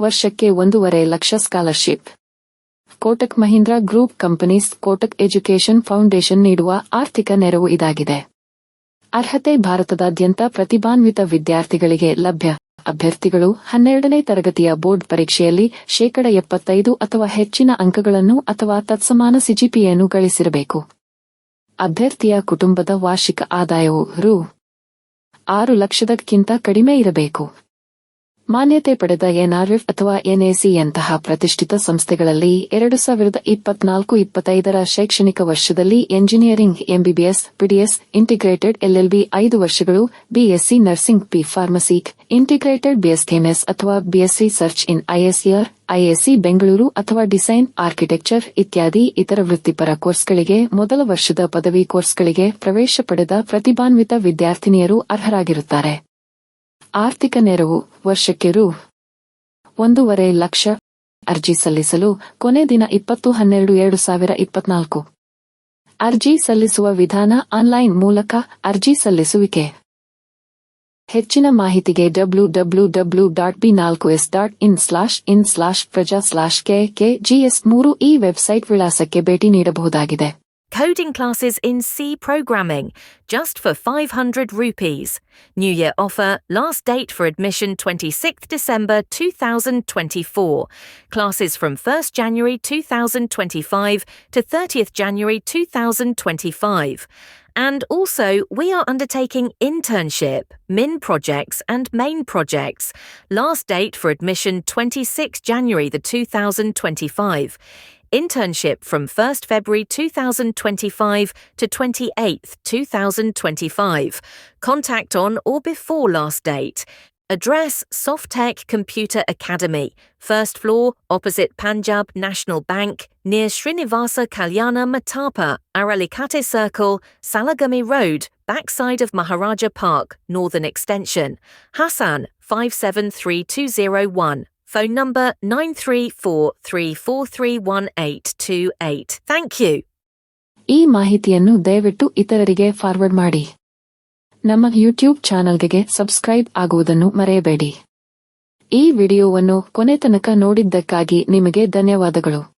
ವರ್ಷಕ್ಕೆ ಒಂದೂವರೆ lakh scholarship. Kotak Mahindra group companies Kotak education foundation ನೀಡುವ ಆರ್ಥಿಕ ನೆರವು ಇದಾಗಿದೆ. ಅರ್ಹತೆ ಭಾರತದಾದ್ಯಂತ ಪ್ರತಿಭಾನ್ವಿತ ವಿದ್ಯಾರ್ಥಿಗಳಿಗೆ ಲಭ್ಯ. ಅಭ್ಯರ್ಥಿಗಳು ಹನ್ನೆರಡನೇ ತರಗತಿಯ ಬೋರ್ಡ್ ಪರೀಕ್ಷೆಯಲ್ಲಿ ಶೇಕಡ ಎಪ್ಪತ್ತೈದು ಅಥವಾ ಹೆಚ್ಚಿನ ಅಂಕಗಳನ್ನು ಅಥವಾ ತತ್ಸಮಾನ ಸಿಜಿಪಿಯನ್ನು ಗಳಿಸಿರಬೇಕು. ಅಭ್ಯರ್ಥಿಯ ಕುಟುಂಬದ ವಾರ್ಷಿಕ ಆದಾಯವು ರು. ಆರು ಲಕ್ಷದಕ್ಕಿಂತ ಕಡಿಮೆ ಇರಬೇಕು. ಮಾನ್ಯತೆ ಪಡೆದ ಎನ್ಆರ್ಎಫ್ ಅಥವಾ ಎನ್ಎಸಿಯಂತಹ ಪ್ರತಿಷ್ಠಿತ ಸಂಸ್ಥೆಗಳಲ್ಲಿ ಎರಡು ಸಾವಿರದ ಇಪ್ಪತ್ನಾಲ್ಕು ಇಪ್ಪತ್ತೈದರ ಶೈಕ್ಷಣಿಕ ವರ್ಷದಲ್ಲಿ engineering, MBBS, PDS, integrated LLB ಐದು ವರ್ಷಗಳು, BSc nursing, P pharmacy, integrated BSKMS ಅಥವಾ BSc search in ISER ISC Bengaluru ಅಥವಾ ಡಿಸೈನ್ ಆರ್ಕಿಟೆಕ್ಚರ್ ಇತ್ಯಾದಿ ಇತರ ವೃತ್ತಿಪರ ಕೋರ್ಸ್ಗಳಿಗೆ ಮೊದಲ ವರ್ಷದ ಪದವಿ ಕೋರ್ಸ್ಗಳಿಗೆ ಪ್ರವೇಶ ಪಡೆದ ಪ್ರತಿಭಾನ್ವಿತ ವಿದ್ಯಾರ್ಥಿನಿಯರು ಅರ್ಹರಾಗಿರುತ್ತಾರೆ. ಆರ್ಥಿಕ ನೆರವು ವರ್ಷಕ್ಕೆ ರು. ಒಂದೂವರೆ ಲಕ್ಷ ಅರ್ಜಿ ಸಲ್ಲಿಸಲು ಕೊನೆ ದಿನ ಇಪ್ಪತ್ತು ಹನ್ನೆರಡು ಎರಡು ಸಾವಿರ ಇಪ್ಪತ್ನಾಲ್ಕು. ಅರ್ಜಿ ಸಲ್ಲಿಸುವ ವಿಧಾನ ಆನ್ಲೈನ್ ಮೂಲಕ ಅರ್ಜಿ ಸಲ್ಲಿಸುವಿಕೆ. ಹೆಚ್ಚಿನ ಮಾಹಿತಿಗೆ W W W dot B ನಾಲ್ಕು S dot in slash in slash Praja slash K K GS ಮೂರು ಈ ವೆಬ್ಸೈಟ್ ವಿಳಾಸಕ್ಕೆ ಭೇಟಿ ನೀಡಬಹುದಾಗಿದೆ. Coding classes in C programming, just for 500 rupees. New Year offer, last date for admission 26th December 2024. Classes from 1st January 2025 to 30th January 2025. And also, we are undertaking internship, min projects, and main projects. Last date for admission 26 January the 2025. Internship from 1st February 2025 to 28th 2025. Contact on or before last date. Address Softtech Computer Academy, first floor opposite Punjab National Bank, near Srinivasa Kalyana Matapa, Aralikate Circle, Salagami Road, backside of Maharaja Park, Northern Extension. Hassan 573201. Phone number 9343431828. Thank you. ಈ ಮಾಹಿತಿಯನ್ನು ದಯವಿಟ್ಟು ಇತರರಿಗೆ forward ಮಾಡಿ ನಮ್ಮ YouTube ಚಾನಲ್ಗೆ subscribe ಆಗುವುದನ್ನು ಮರೆಯಬೇಡಿ ಈ ವಿಡಿಯೋವನ್ನು ಕೊನೆ ತನಕ ನೋಡಿದ್ದಕ್ಕಾಗಿ ನಿಮಗೆ ಧನ್ಯವಾದಗಳು